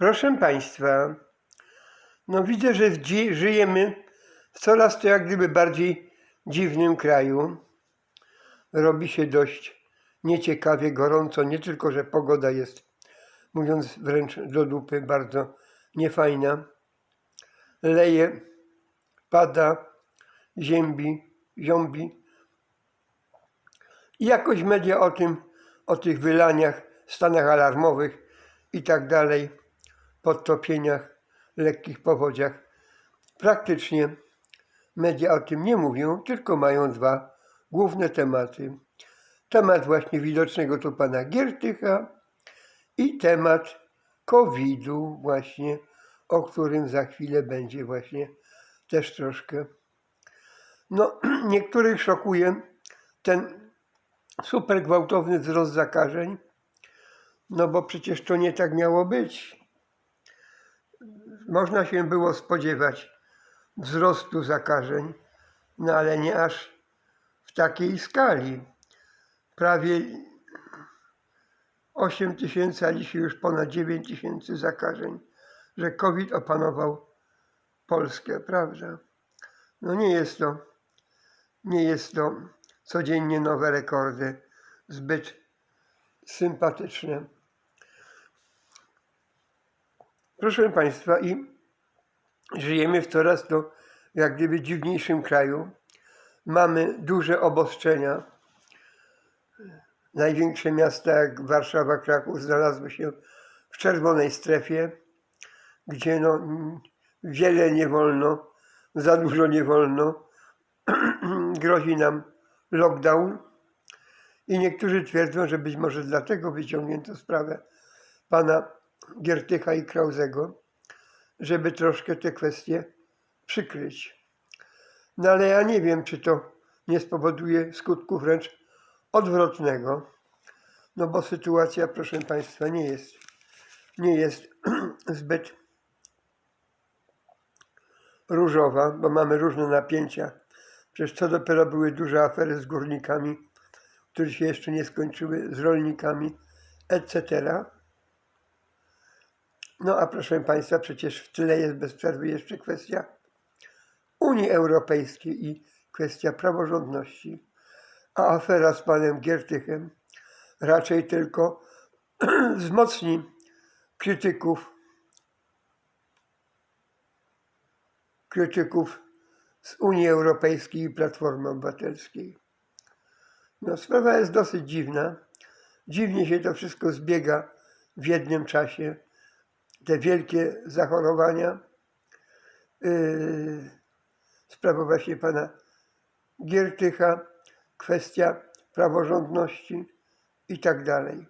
Proszę Państwa, no widzę, że żyjemy w coraz to jak gdyby bardziej dziwnym kraju. Robi się dość nieciekawie, gorąco, nie tylko, że pogoda jest, mówiąc wręcz do dupy, bardzo niefajna. Leje, pada, ziębi, ziąbi. I jakoś media o tym, o tych wylaniach, stanach alarmowych i tak dalej, podtopieniach, lekkich powodziach, praktycznie media o tym nie mówią, tylko mają dwa główne tematy. Temat właśnie widocznego tu pana Giertycha i temat COVID-u właśnie, o którym za chwilę będzie właśnie też troszkę. No, niektórych szokuje ten super gwałtowny wzrost zakażeń, no bo przecież to nie tak miało być. Można się było spodziewać wzrostu zakażeń, no ale nie aż w takiej skali. Prawie 8 tysięcy, a dzisiaj już ponad 9 tysięcy zakażeń, że COVID opanował Polskę, prawda? No nie jest to, nie jest to codziennie nowe rekordy, zbyt sympatyczne. Proszę Państwa, i żyjemy w coraz to jak gdyby dziwniejszym kraju. Mamy duże obostrzenia. Największe miasta jak Warszawa, Kraków znalazły się w czerwonej strefie, gdzie no, wiele nie wolno, za dużo nie wolno. Grozi nam lockdown. I niektórzy twierdzą, że być może dlatego wyciągnięto sprawę pana Giertycha i Krauzego, żeby troszkę te kwestie przykryć. No ale ja nie wiem, czy to nie spowoduje skutku wręcz odwrotnego, no bo sytuacja, proszę Państwa, nie jest, nie jest zbyt różowa, bo mamy różne napięcia. Przecież co dopiero były duże afery z górnikami, które się jeszcze nie skończyły, z rolnikami, etc. No a proszę Państwa, przecież w tyle jest bez przerwy jeszcze kwestia Unii Europejskiej i kwestia praworządności. A afera z panem Giertychem raczej tylko wzmocni krytyków, krytyków z Unii Europejskiej i Platformy Obywatelskiej. No, sprawa jest dosyć dziwna. Dziwnie się to wszystko zbiega w jednym czasie. Te wielkie zachorowania. Yy, sprawa właśnie pana Giertycha, kwestia praworządności i tak dalej.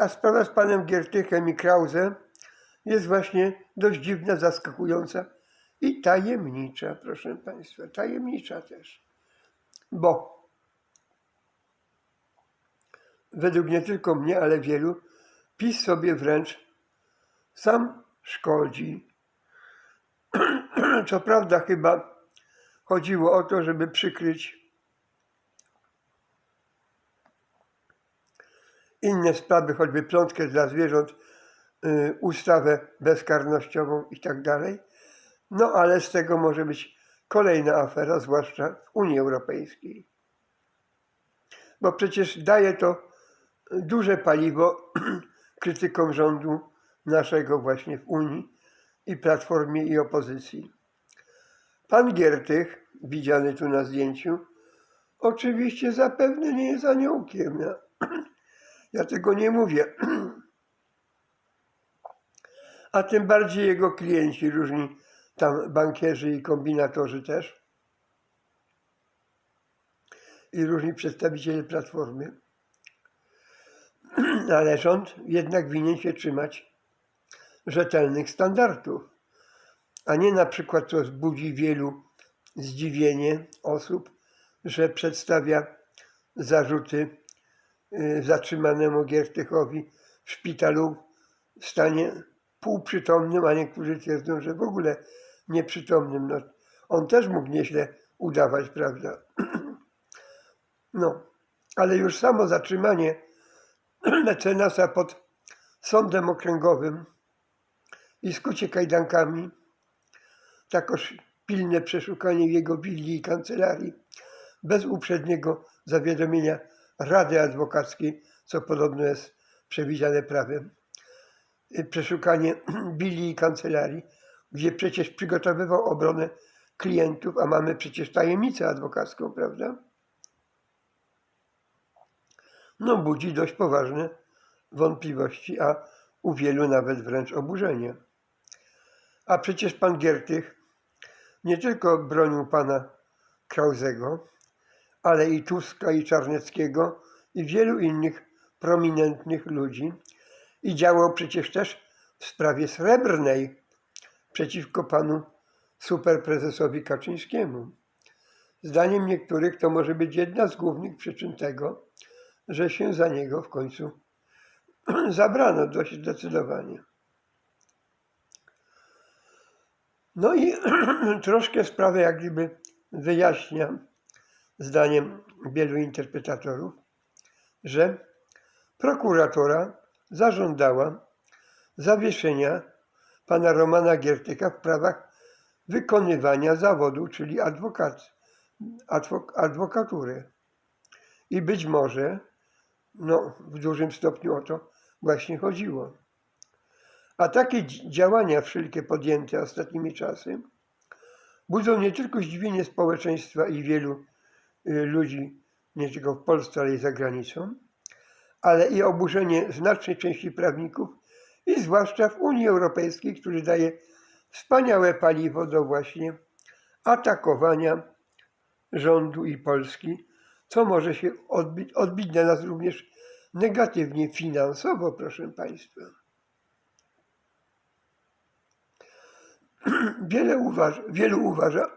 A sprawa z panem Giertychem i Krause jest właśnie dość dziwna, zaskakująca i tajemnicza, proszę państwa, tajemnicza też. Bo według nie tylko mnie, ale wielu, PiS sobie wręcz sam szkodzi. Co prawda chyba chodziło o to, żeby przykryć inne sprawy, choćby plątkę dla zwierząt, y, ustawę bezkarnościową i tak dalej. No ale z tego może być kolejna afera, zwłaszcza w Unii Europejskiej. Bo przecież daje to duże paliwo krytykom rządu naszego właśnie w Unii i Platformie i opozycji. Pan Giertych, widziany tu na zdjęciu, oczywiście zapewne nie jest aniołkiem. Ja, ja tego nie mówię. A tym bardziej jego klienci, różni tam bankierzy i kombinatorzy też. I różni przedstawiciele Platformy. Ale rząd jednak winien się trzymać rzetelnych standardów, a nie na przykład, co budzi wielu zdziwienie osób, że przedstawia zarzuty y, zatrzymanemu Giertychowi w szpitalu w stanie półprzytomnym, a niektórzy twierdzą, że w ogóle nieprzytomnym. No, on też mógł nieźle udawać, prawda? No, ale już samo zatrzymanie mecenasa pod sądem okręgowym i skucie kajdankami, takoż pilne przeszukanie jego willi i kancelarii bez uprzedniego zawiadomienia Rady Adwokackiej, co podobno jest przewidziane prawem. Y, Przeszukanie willi i kancelarii, gdzie przecież przygotowywał obronę klientów, a mamy przecież tajemnicę adwokacką, prawda? No budzi dość poważne wątpliwości, a u wielu nawet wręcz oburzenie. A przecież pan Giertych nie tylko bronił pana Krauzego, ale i Tuska, i Czarneckiego, i wielu innych prominentnych ludzi. I działał przecież też w sprawie srebrnej przeciwko panu superprezesowi Kaczyńskiemu. Zdaniem niektórych to może być jedna z głównych przyczyn tego, że się za niego w końcu zabrano dość zdecydowanie. No i troszkę sprawę jak gdyby wyjaśnia zdaniem wielu interpretatorów, że prokuratora zażądała zawieszenia pana Romana Giertyka w prawach wykonywania zawodu, czyli adwokat, adwok, adwokatury. I być może, no w dużym stopniu o to właśnie chodziło. A takie dzi- działania wszelkie podjęte ostatnimi czasy budzą nie tylko zdziwienie społeczeństwa i wielu y, ludzi, nie tylko w Polsce, ale i za granicą, ale i oburzenie znacznej części prawników i zwłaszcza w Unii Europejskiej, który daje wspaniałe paliwo do właśnie atakowania rządu i Polski, co może się odbić, odbić na nas również negatywnie finansowo, proszę Państwa. Wiele wielu uważa,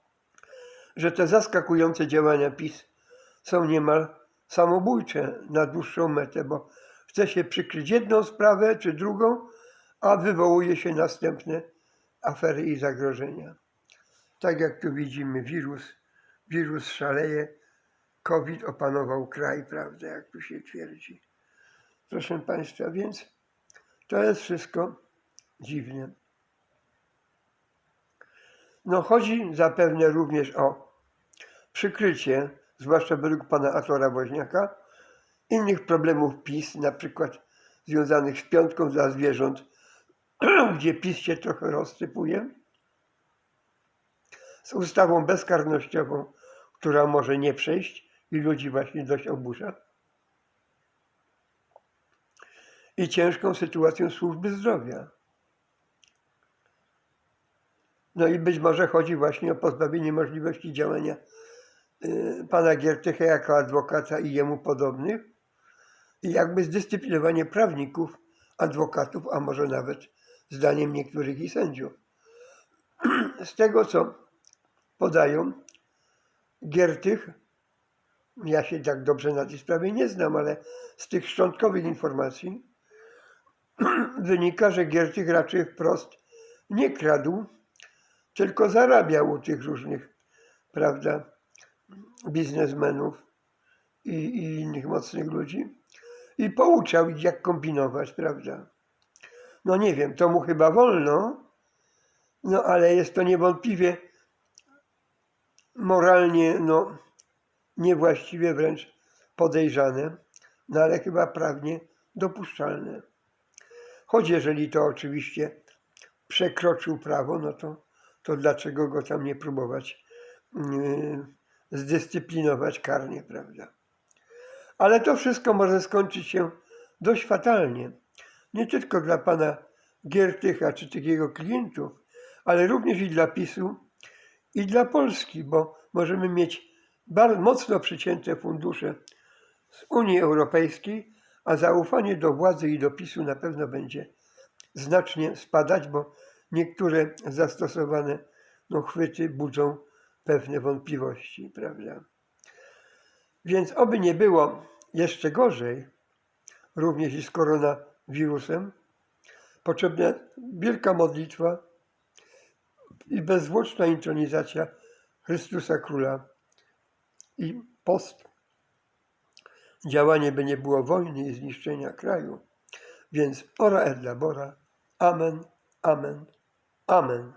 że te zaskakujące działania PiS są niemal samobójcze na dłuższą metę, bo chce się przykryć jedną sprawę czy drugą, a wywołuje się następne afery i zagrożenia. Tak jak tu widzimy, wirus, wirus szaleje, COVID opanował kraj, prawda, jak tu się twierdzi. Proszę Państwa, więc to jest wszystko dziwne. No chodzi zapewne również o przykrycie, zwłaszcza według pana Atora Woźniaka, innych problemów PiS, na przykład związanych z piątką dla zwierząt, gdzie PiS się trochę rozsypuje, z ustawą bezkarnościową, która może nie przejść i ludzi właśnie dość oburza, i ciężką sytuacją służby zdrowia. No i być może chodzi właśnie o pozbawienie możliwości działania y, pana Giertycha jako adwokata i jemu podobnych i jakby zdyscyplinowanie prawników, adwokatów, a może nawet zdaniem niektórych i sędziów. Z tego, co podają, Giertych, ja się tak dobrze na tej sprawie nie znam, ale z tych szczątkowych informacji wynika, że Giertych raczej wprost nie kradł, tylko zarabiał u tych różnych, prawda, biznesmenów i, i innych mocnych ludzi i pouczał ich, jak kombinować, prawda. No nie wiem, to mu chyba wolno, no ale jest to niewątpliwie moralnie, no niewłaściwie wręcz podejrzane, no ale chyba prawnie dopuszczalne. Choć jeżeli to oczywiście przekroczył prawo, no to, to dlaczego go tam nie próbować yy, zdyscyplinować karnie, prawda? Ale to wszystko może skończyć się dość fatalnie. Nie tylko dla pana Giertycha czy tych jego klientów, ale również i dla PiSu i dla Polski, bo możemy mieć bardzo mocno przycięte fundusze z Unii Europejskiej, a zaufanie do władzy i do PiSu na pewno będzie znacznie spadać, bo niektóre zastosowane no, chwyty budzą pewne wątpliwości, prawda? Więc oby nie było jeszcze gorzej, również i z koronawirusem, potrzebna wielka modlitwa i bezzwłoczna intronizacja Chrystusa Króla i post. Działanie by nie było wojny i zniszczenia kraju, Więc ora et labora. Amen, amen, amen.